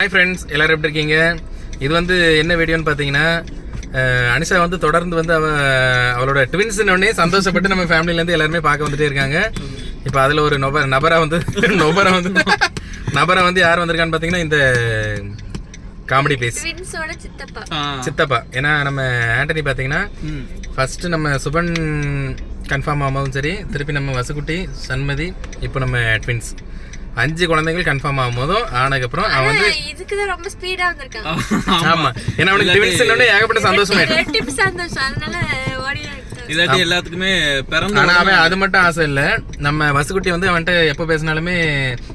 Hi friends எல்லாரும் எப்படி இருக்கீங்க? இது வந்து என்ன வீடியோன்னு பார்த்தீங்கன்னா அனிஷா வந்து தொடர்ந்து வந்து அவ அவளோட ட்வின்ஸ் உடனே சந்தோஷப்பட்டு நம்ம ஃபேமிலிலேருந்து எல்லாருமே பார்க்க வந்துட்டே இருக்காங்க. இப்போ அதில் ஒரு நபர் நபரா வந்து நபரை வந்து நபரை வந்து யார் வந்திருக்கான்னு பார்த்தீங்கன்னா இந்த காமெடி பேஸ் சித்தப்பா. சித்தப்பா. ஏன்னா நம்ம ஆண்டனி பார்த்தீங்கன்னா ஃபர்ஸ்ட் நம்ம சுபன் கன்ஃபார்ம் ஆகும்போதும் சரி திருப்பி நம்ம வசுக்குட்டி சண்மதி இப்போ நம்ம ட்வின்ஸ் அஞ்சு குழந்தைகள் கன்ஃபார்ம் ஆகும்போதும் ஆனதுக்கப்புறம் அவன் வந்து இதுக்குதான் ரொம்ப ஸ்பீடா வந்திருக்காங்க ஆமா. ஏன்னா அவனுக்கு ட்வின்ஸ் ஏகப்பட்ட சந்தோஷமாயிட்டு ரெட்டிப்பு சந்தோஷம். அதனால இல்லாட்டி எல்லாத்துக்குமே பிறந்த ஆனா அவன் அது மட்டும் ஆசை இல்ல. நம்ம வசுக்குட்டி வந்து அவன்கிட்ட எப்ப பேசினாலுமே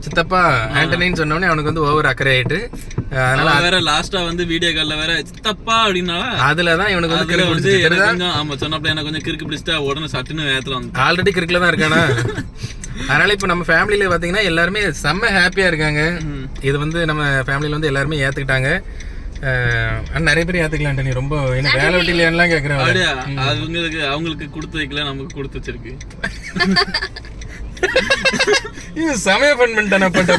சித்தப்பா ஆண்டனின்னு சொன்ன உடனே அவனுக்கு வந்து ஓவர் அக்கறை ஆயிட்டு அதனால வேற லாஸ்டா வந்து வீடியோ கால்ல வேற சித்தப்பா அப்படின்னா அதுலதான் இவனுக்கு வந்து கிறுக்கு? கொஞ்சம் ஆமா சொன்னப்பல எனக்கு கொஞ்சம் கிறுக்கு பிடிச்சிட்டா உடனே சட்டுன்னு வந்து ஆல்ரெடி கிறுக்குல தான் இருக்கானா? அதனால இப்ப நம்ம ஃபேமிலியில பாத்தீங்கன்னா எல்லாருமே செம்ம ஹாப்பியா இருக்காங்க. இது வந்து நம்ம ஃபேமிலியில வந்து எல்லாருமே ஆனா நிறைய பேர் ஏத்துக்கலாம் ஆண்டனி ரொம்ப என்ன வேலை வெட்டி இல்லையான்லாம் கேக்குறேன் அவங்களுக்கு அவங்களுக்கு கொடுத்து வைக்கல நமக்கு கொடுத்து வச்சிருக்கு. இது செமையா ஃபன் பண்ணிட்டான பட்ட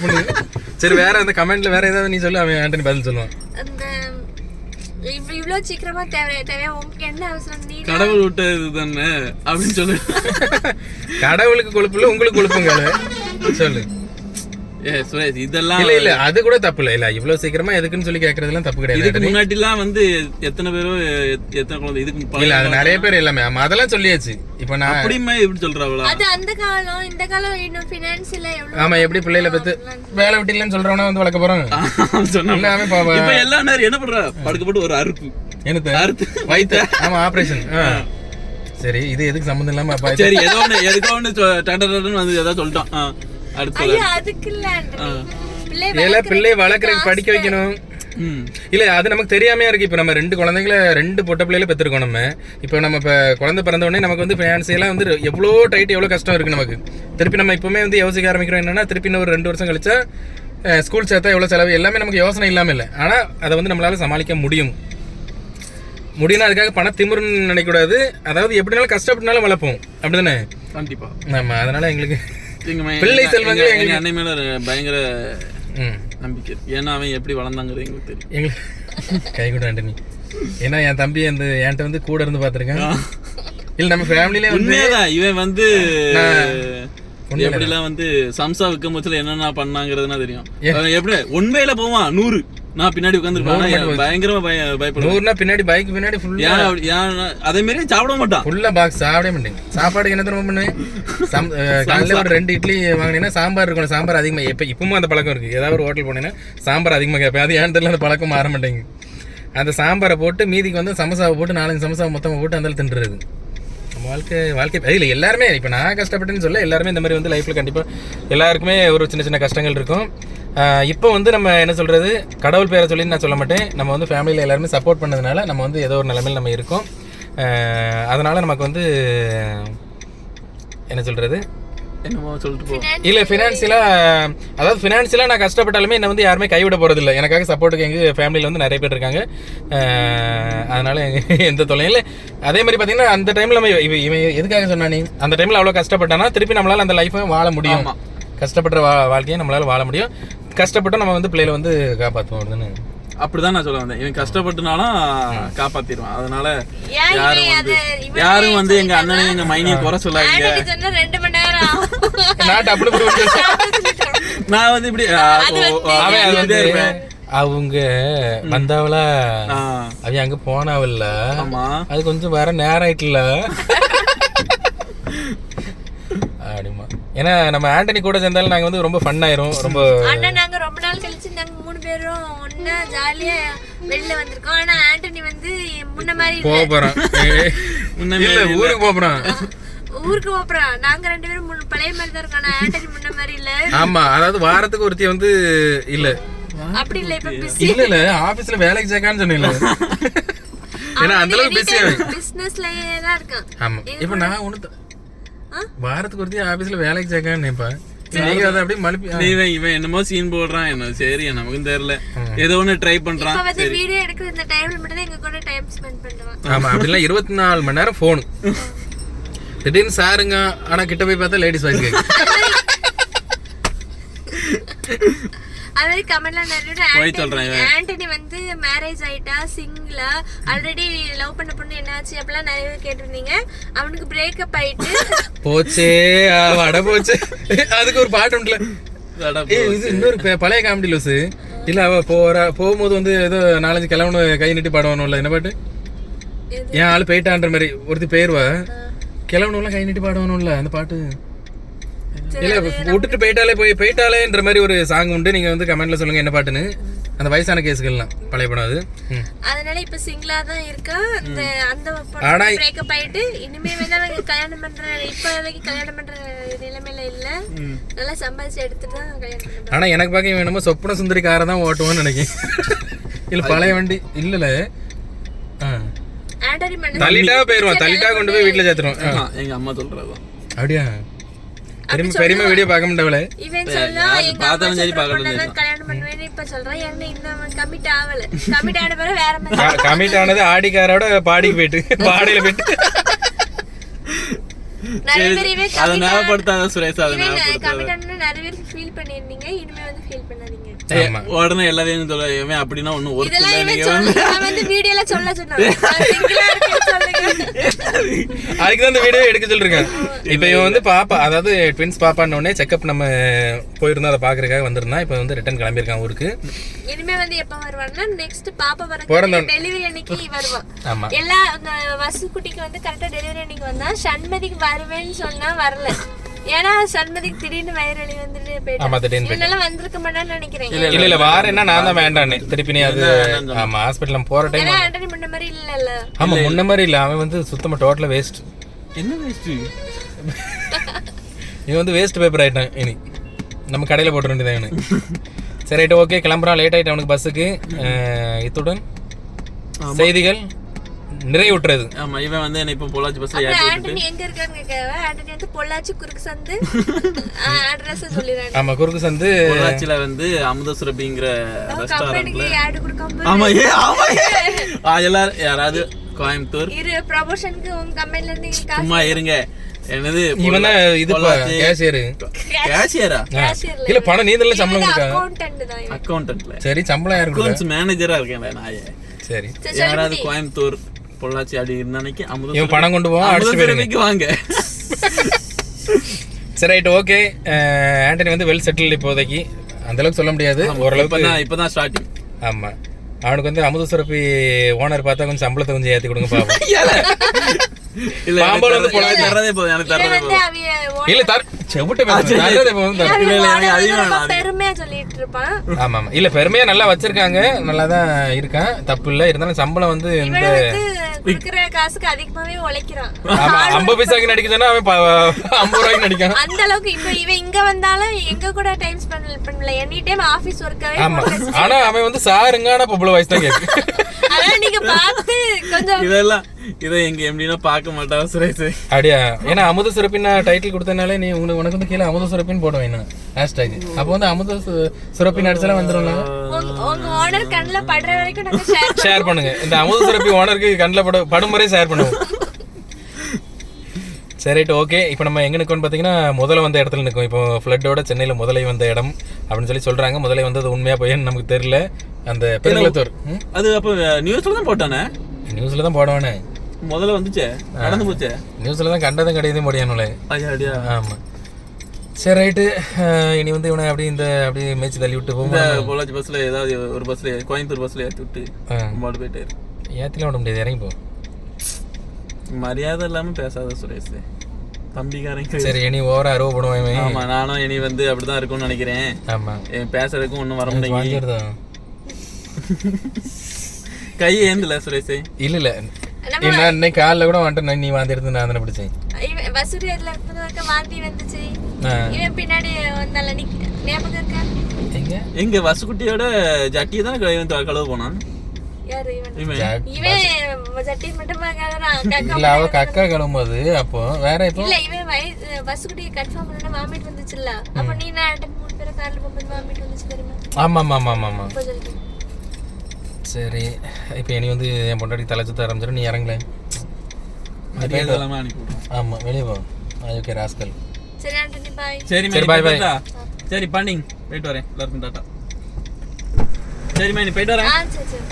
சரி வேற அந்த கமெண்ட்ல வேற ஏதாவது நீ சொல்லு அவன் ஆண்டனி பதில் சொல்லுவான். அந்த இவ்- இவ்வளவு சீக்கிரமா தேவை தேவையா? உங்களுக்கு என்ன அவசரம்? நீ கடவுள் விட்டது தானே அப்படின்னு சொல்லு. கடவுளுக்கு கொழுப்பு இல்ல உங்களுக்கு கொழுப்புங்க சொல்லு. சுரேஷ் இதெல்லாம் இல்ல இல்ல அது கூட தப்பு இல்ல. இல்ல இவ்வளவு சீக்கிரமா எதுக்குன்னு சொல்லி கேக்குறதுலாம் தப்பு கிடையாது. இதுக்கு முன்னாடி எல்லாம் வந்து எத்தனை பேரோ எத்- எத்தனை குழந்தை இதுக்கு இல்ல அது நிறைய பேர் எல்லாமே. ஆமா அதெல்லாம் சொல்லியாச்சு. இப்ப நான் அப்படியுமே எப்படி சொல்றாங்களா அது அந்த காலம் இந்த காலம் இன்னும் எவ்வளவு ஆமா எப்படி பிள்ளைகளை பத்து வேலை விட்டிலன்னு சொல்றவனா வந்து வளர்க்க போறான்? சொன்னா. இப்ப எல்லா நேரம் என்ன பண்ற? படுக்க போட்டு ஒரு அறுப்பு. என்னத்த அறுத்து. வயித்து. ஆமா ஆபரேஷன் சரி இது எதுக்கு சம்மந்தம் இல்லாம சரி ஏதோ ஒண்ணு சொ- டட டடன்னு வந்து ஏதாவது சொல்லிட்டான். அடுத்து ஐயோ அதுக்கு இல்ல பிள்ளை வளர்க்கறதுக்கு படிக்க வைக்கணும். ம். இல்ல அது நமக்கு தெரியாமையா இருக்கு. இப்ப நம்ம ரெண்டு குழந்தைங்கள ரெண்டு பொட்ட பிள்ளைல பெற்றிருக்கோம் நம்ம. இப்ப நம்ம இப்ப குழந்தை பிறந்த உடனே நமக்கு வந்து ஃபினான்சியலா வந்து எவ்வளோ டைட் எவ்வளோ கஷ்டம் இருக்கு நமக்கு. திருப்பி நம்ம இப்பவுமே வந்து யோசிக்க ஆரம்பிக்கிறோம் என்னன்னா திருப்பி இன்னும் ஒரு ரெண்டு வருஷம் கழிச்சா ஸ்கூல் சேர்த்தா எவ்வளோ செலவு? எல்லாமே நமக்கு யோசனை இல்லாம இல்லை. ஆனா அதை வந்து நம்மளால சமாளிக்க முடியும். முடியும்னா அதுக்காக பண திமிருன்னு நினைக்கக்கூடாது. அதாவது எப்படினாலும் கஷ்டப்பட்டுனாலும் வளர்ப்போம். அப்படிதானே? கண்டிப்பா. ஆமா அதனால எங்களுக்கு எங்க பிள்ளை செல்வங்கள் எங்க- எங்களுக்கு- மேல ஒரு பயங்கர ம். நம்பிக்கை. இருக்கு. ஏன்னா அவன் எப்படி வளர்ந்தாங்கிறது எங்களுக்கு தெரியும். எங்களுக்கு கை கூட ஆண்டனி. ஏன்னா என் தம்பி அந்த என்கிட்ட வந்து கூட இருந்து பார்த்துருக்கேன். இல்ல நம்ம ஃபேமிலிலே வந்து உண்மையாதான் இவன் வந்து எப்படிலாம் வந்து சம்சா விற்கும் போச்சுல என்னென்ன பண்ணாங்கிறதுனா தெரியும். அவன் எப்படி உண்மையில போவான் நூறு. நான் பின்னாடி உட்காந்துருப்பேன் பயங்கரமா பய பயப்படுவேன். நூறுனா பின்னாடி பைக் பின்னாடி ஃபுல்லா அதே மாதிரி சாப்பிட மாட்டான். ஃபுல்லா பாக்ஸ் சாப்பிடவே மாட்டேன் சாப்பாடுக்கு என்ன தெரியுமா பண்ணுவேன்? காலையில ஒரு ரெண்டு இட்லி வாங்கினீங்கன்னா சாம்பார் இருக்கணும் சாம்பார் அதிகமா எப்ப இப்பவும் அந்த பழக்கம் இருக்கு. ஏதாவது ஒரு ஹோட்டல் போனீங்கன்னா சாம்பார் அதிகமா கேட்பேன். அது ஏன் தெரியல அந்த பழக்கம் மாற மாட்டேங்குது அந்த சாம்பாரை போட்டு மீதிக்கு வந்து சமோசாவை போட்டு நாலஞ்சு சமோசாவை மொத்தமாக போட்டு அந்த தின்றுறது வாழ்க்கை வாழ்க்கை இல்லை எல்லாருமே இப்போ நான் கஷ்டப்பட்டேன்னு சொல்ல எல்லாருமே இந்த மாதிரி வந்து லைஃப்பில் கண்டிப்பாக எல்லாருக்குமே ஒரு சின்ன சின்ன கஷ்டங்கள் இருக்கும். இப்போ வந்து நம்ம என்ன சொல்கிறது கடவுள் பேரை சொல்லி நான் சொல்ல மாட்டேன். நம்ம வந்து ஃபேமிலியில் எல்லாருமே சப்போர்ட் பண்ணதுனால நம்ம வந்து ஏதோ ஒரு நிலைமையில் நம்ம இருக்கோம். அதனால நமக்கு வந்து என்ன சொல்கிறது என்னமோ சொல்லிட்டு இல்லை ஃபினான்ஷியலாக அதாவது ஃபினான்ஷியலாக நான் கஷ்டப்பட்டாலுமே என்னை வந்து யாருமே கைவிட போகிறது இல்லை எனக்காக சப்போர்ட்டுக்கு எங்கள் ஃபேமிலியில் வந்து நிறைய பேர் இருக்காங்க. அதனால எந்த தொல்லையும் இல்லை. அதே மாதிரி பார்த்தீங்கன்னா அந்த டைமில் நம்ம இவன் இவன் எதுக்காக சொன்னானே அந்த டைமில் அவ்வளோ கஷ்டப்பட்டானா திருப்பி நம்மளால் அந்த லைஃப்பை வாழ முடியும். கஷ்டப்படுற வா வாழ்க்கையை நம்மளால் வாழ முடியும். கஷ்டப்பட்டு நம்ம வந்து பிள்ளைகளை வந்து காப்பாற்றுவோம் அப்படின்னு. அப்படிதான் நான் சொல்ல வந்தேன். இவன் கஷ்டப்பட்டுனாலும் காப்பாத்திடுவான். அதனால யாரும் வந்து யாரும் வந்து எங்க அண்ணனையும் எங்க மைனியும் குறை சொல்லாதீங்க. நான் வந்து இப்படி அவன். அவங்க வந்தாவளா ஆ, அவ அங்க போனாவல்ல. ஆமா. அது கொஞ்சம் வர நேரம் ஆயிட்டுல. ஏன்னா நம்ம ஆண்டனி கூட சேர்ந்தாலும் நாங்க வந்து ரொம்ப ஃபன் ஆயிரும். ரொம்ப ஆனா நாங்க ரொம்ப நாள் கழிச்சு நாங்க மூணு பேரும் ஒன்னா ஜாலியா வெளில வந்திருக்கோம். ஆனா ஆண்டனி வந்து முன்ன மாதிரி. போக முன்னமே இல்ல ஊருக்கு போக போறோம் ஊருக்கு போறோம் நாங்க ரெண்டு பேரும் பழைய மாதிரி தான் இருக்கோம். ஆனா ஆண்டனி முன்ன மாதிரி இல்ல. ஆமா அதாவது வாரத்துக்கு ஒருத்தி வந்து இல்ல. அப்படி இல்ல இப்ப பிஸி இல்ல இல்ல ஆபீஸ்ல வேலைக்கு சேர்க்கான்னு சொன்னீங்க ஏன்னா அந்த அளவுக்கு பிஸியா பிசினஸ்லயே தான் இருக்கான். ஆமா. இப்ப நான் ஒண்ணு? வாரத்துக்கு ஒருத்தி ஆபீஸ்ல வேலைக்கு சேர்க்கான்னு நினைப்பேன். நீங்க அதை அப்படியே மலுப்பி நீ இவன் இவன் என்னமோ சீன் போடுறான். என்ன சரி நமக்கும் தெரியல. ஏதோ ஒண்ணு ட்ரை பண்றான். வீடியோ எடுக்கிற இந்த டைம்ல மட்டும் தான் எங்க கூட டைம் ஸ்பெண்ட் பண்ணுவான். ஆமா அப்படிலாம் இருபத்தி நாலு மணி நேரம் ஃபோன் திடீர்னு சாருங்க ஆனா கிட்ட போய் பார்த்தா லேடிஸ் கேக்கு. அது மாதிரி போய் சொல்றேன் ஆண்டனி வந்து மேரேஜ் ஆயிட்டா சிங்கிளா ஆல்ரெடி லவ் பண்ண பொண்ணு என்னாச்சு அப்படிலாம் நிறைய பேர் கேட்டிருந்தீங்க. அவனுக்கு பிரேக்கப் ஆயிட்டு. போச்சே வட போச்சு. அதுக்கு ஒரு பாட்டு உண்டுல. இது இன்னொரு பே- பழைய காமெடி லூசு. இல்ல அவ போறா போகும்போது வந்து ஏதோ நாலஞ்சு கிளம்பு கை நீட்டி பாடுவானும்ல என்ன பாட்டு? என் ஆளு போயிட்டான்ற மாதிரி. ஒருத்தி பேருவா கிளம்பணும்ல கை நீட்டி பாடுவானும்ல அந்த பாட்டு. இல்ல விட்டுட்டு போயிட்டாலே போய் போயிட்டாலேன்ற மாதிரி ஒரு சாங் உண்டு. நீங்க வந்து கமெண்ட்ல சொல்லுங்க என்ன பாட்டுன்னு. அந்த வயசான கேஸுகள்லாம் பழைய படம் அது. அதனால இப்ப சிங்கிளா தான் இருக்கா? இந்த அந்த ஆனா- பிரேக்கப் ஆயிட்டு இனிமே வேணா அவங்க கல்யாணம் பண்ற இப்ப வரைக்கும் கல்யாணம் பண்ற நிலைமையில இல்ல. நல்லா சம்பாதிச்சு எடுத்துட்டு தான் கல்யாணம் பண்றாங்க ஆனா எனக்கு பார்க்க இவன் என்னமோ சொப்பன சுந்தரி காரை தான் ஓட்டுவான்னு நினைக்கிறேன். இல்ல பழைய வண்டி இல்லல தள்ளிட்டா போயிருவான். தள்ளிட்டா கொண்டு போய் வீட்டுல சேர்த்துருவான். எங்க அம்மா சொல்றதுதான் அப்படியா? பெருமை பெருமை வீடியோ பார்க்க முடியல இவன் சொல்றா யாரு எங்க பார்த்தாலும் அம்மா சரி, சொல்ற பார்க்கணும் பொண்ணை தான் கல்யாணம் பண்ணுவேன்னு இப்ப சொல்றான் என்ன இன்னும் அவன் கமிட் ஆகல. கமிட் ஆன பிறகு வேற மாதிரி கமிட் ஆனது ஆடிக்காரோட பாடிக்கு போயிட்டு பாடியில போயிட்டு. நிறைய பேர் இவன் சுரேஷ் அதை ஞாபகப்படுத்தாத. நிறைய பேர் ஃபீல் பண்ணிருந்தீங்க இனிமே வந்து ஃபீல் பண்ணாதீங்க. உடனே எல்லாத்தையும் சொல்ல இவன் அப்படின்னா ஒண்ணும் ஒரு வந்து. வீடியோல சொல்ல அதுக்கு தான் இந்த வீடியோ எடுக்க சொல்லிருக்கேன். இப்போ இவன் வந்து பாப்பா அதாவது ட்வின்ஸ் பாப்பான்னு உடனே செக்அப் நம்ம போயிருந்தோம் அதை பாக்குறதுக்காக வந்திருந்தான் இப்போ வந்து ரிட்டர்ன் கிளம்பியிருக்கான் ஊருக்கு. இனிமே வந்து எப்ப வருவான்னா நெக்ஸ்ட் பாப்பா வர டெலிவரி அன்னைக்கு வருவான். ஆமா. எல்லா அந்த வசு குட்டிக்கு வந்து கரெக்டா டெலிவரி அன்னைக்கு வந்தா சண்மதிக்கு வருவேன்னு சொன்னா வரல. ஏன்னா சண்மதிக்கு திடீர்னு வயிறலி வந்துட்டு ஆமா போயிட்டு. திடீர்னு இதனால வந்திருக்க மாட்டான்னு நினைக்கிறேன். இல்ல இல்ல வாரேன்னா நான் தான் வேண்டான்னு. திருப்பி நீ அது ஆமா ஹாஸ்பிட்டல் போற டைம் ஆண்டனி முன்ன மாதிரி இல்லல்ல. ஆமா முன்ன மாதிரி இல்ல. அவன் வந்து சுத்தமா டோட்டலா வேஸ்ட் என்ன வேஸ்ட் இவன் வந்து வேஸ்ட் பேப்பர் ஆயிட்டான் இனி. நம்ம கடையில போட்டு வேண்டியதான் சரி ரைட்டு ஓகே கிளம்புறான். லேட் ஆயிட்டு அவனுக்கு பஸ்ஸுக்கு இத்துடன் செய்திகள் நிறைவுற்றது. ஆமா இவன் வந்து என்ன இப்போ பொள்ளாச்சி பஸ்ல ஆண்டனி எங்க இருக்கான்னு கேட்கவ ஆண்டனி வந்து பொள்ளாச்சி குறுக்கு சந்து. அட்ரஸ் சொல்லிடுறாங்க. ஆமா குறுக்கு சந்து. பொள்ளாச்சியில வந்து அமுத சுரபிங்கிற ஆடு கொடுக்காம ஆமா ஏ ஆமா ஏ. ஆ, எல்லாரும் யாராவது கோயம்புத்தூர். இரு ப்ரமோஷனுக்கு உங்க கம்பெனில இருந்து காசு சும்மா இருங்க. என்னது இவன் இது கேஷியர் இல்ல. பணம் நீதல்ல சம்பளம் கொடுக்கா? அக்கௌண்டன்ட் தான் இவன். அக்கௌண்டன்ட்ல சரி சம்பளம் யாரு கொடுக்கா? அக்கௌண்ட்ஸ் மேனேஜரா இருக்கேன் நாயே சரி. சரி, யாராவது கோயம்புத்தூர் பொள்ளாச்சி அப்படி இருந்த அன்னைக்கு அமுத இவன் பணம் கொண்டு போவான் அடிச்சு போயிருங்க வாங்க. சரி ரைட் ஓகே. ஆண்டனி வந்து வெல் செட்டில் இப்போதைக்கு. அந்த அளவுக்கு சொல்ல முடியாது. ஓரளவுக்கு இப்பதான் இப்பதான் ஸ்டார்டிங் ஆமா. அவனுக்கு வந்து அமுத சுரப்பி ஓனர் பார்த்தா கொஞ்சம் சம்பளத்தை கொஞ்சம் ஏத்தி கொடுங்க பாப்போம் இல்ல பாம்பால வந்து எனக்கு தர்றதே போதும் எனக்கு தர்றதே போதும். இல்ல தர பெருமையா சொல்லிட்டு இருப்பான். ஆமா ஆமா இல்ல பெருமையா நல்லா வச்சிருக்காங்க. நல்லா தான் இருக்கான். தப்பு இல்ல. இருந்தாலும் சம்பளம் வந்து இந்த காசுக்கு அதிகமாவே உழைக்கிறான். ஆமா. ஐம்பது பைசாக்கு நடிக்க சொன்னா அவன் ப- ஐம்பது ரூபாய்க்கு நடிக்கான். அந்த அளவுக்கு இப்ப இவன் இங்க வந்தாலும் எங்க கூட டைம் ஸ்பெண்ட் பண்ணல. எனி டைம் ஆபீஸ் ஒர்க்காவே ஆமா. ஆனா அவன் வந்து சாருங்க ஆனா பொம்பளை வயசு தான் கேக்கு அதான் நீங்க பார்த்து கொஞ்சம் இதெல்லாம் இதை எங்க எப்படின்னா பார்க்க மாட்டான் சுரேஷ். அப்படியா? ஏன்னா அமுத சுரப்பின் நான் டைட்டில் கொடுத்தனாலே நீ உனக்கு உனக்கு வந்து கீழே அமுத சுரப்பின்னு போடுவேன் நான். ஹேஷ்டாக் அப்போ வந்து அமுத சுரப்பின் அடிச்சாலும் வந்துடும்ல உங்க உங்க ஓனர் கண்ணுல படுற வரைக்கும் நாங்க ஷேர் பண்ணுங்க. இந்த அமுத சுரப்பி ஓனருக்கு கண்ணில் பட படும் முறை ஷேர் பண்ணுவோம். சரி ரைட் ஓகே இப்போ நம்ம எங்க நிற்கோம்னு பார்த்தீங்கன்னா முதல்ல வந்த இடத்துல நிற்கும் இப்போ ஃப்ளட்டோட சென்னையில் முதலை வந்த இடம் அப்படின்னு சொல்லி சொல்றாங்க. முதலை வந்தது உண்மையா போயின்னு நமக்கு தெரியல. அந்த பெருங்குளத்தூர்? அது அப்ப நியூஸ்ல தான் போட்டானே? நியூஸ்ல தான் போடுவானே. முதல்ல வந்துச்சே? நடந்து போச்சே? நியூஸ்ல தான் கண்டதும் கிடையதும் முடியானுல. ஐயா அடியா ஆமா. சரி ரைட்டு. இனி வந்து இவனை அப்படியே இந்த அப்படியே மேய்ச்சி தள்ளி விட்டு போகும் பொள்ளாச்சி பஸ்ல ஏதாவது ஒரு பஸ்ல கோயம்புத்தூர் பஸ்ல ஏத்தி விட்டு மாடு போயிட்டு. ஏத்திலாம் விட முடியாது இறங்கி போ. மரியாதை இல்லாம பேசாத சுரேஷ். தம்பிக்காரங்க. சரி இனி ஓவரா அருவ போடுவான். ஆமா நானும் இனி வந்து அப்படிதான் இருக்கும்னு நினைக்கிறேன். ஆமா. பேசுறதுக்கும் ஒண்ணும் வர முடியும் வாங்கிடுதா? கை ஏந்தல சுரேஷ். இல்ல இல்ல. நான் இன்னைக்கு காலைல கூட வந்துட்டு நீ வாந்தி எடுத்து நான் தானே பிடிச்சேன் இவன் வசூரியர்ல இருக்கும்போது வாந்தி வந்துச்சு. இவன் பின்னாடி வந்தால நிக்க ஞாபகம் இருக்கா எங்க எங்க வசுக்குட்டியோட ஜட்டியை தான் கழுவி கழுவு போனான் இவன் இவன். இவன் கக்கா கிளம்பும்போது அப்போ வேற இப்போ இல்ல இவன் வயசு பஸ்ஸுக்குட்டி கன்ஃபார்ம் பண்ணா வாமிட் வந்துச்சுல்ல அப்ப நீ நான் மூணு பேரை கார்ல போகும்போது வாமிட் வந்துச்சு தெரியுமா ஆமா ஆமா ஆமா ஆமா சரி. இப்போ இனி வந்து என் பொண்டாட்டி தலை சுத்த ஆரம்பிச்சிடும் நீ இறங்கலேன் மரியாதை இல்லாம அனுப்பி விடுறான். ஆமா வெளியே போ. Okay rascal. சரி ஆண்டனி பாய் சரி சரி? சரி பண்ணிங் போயிட்டு வரேன். எல்லாருக்கும் டாட்டா. சரிம்மா நீ போயிட்டு வரேன். சரி சரி.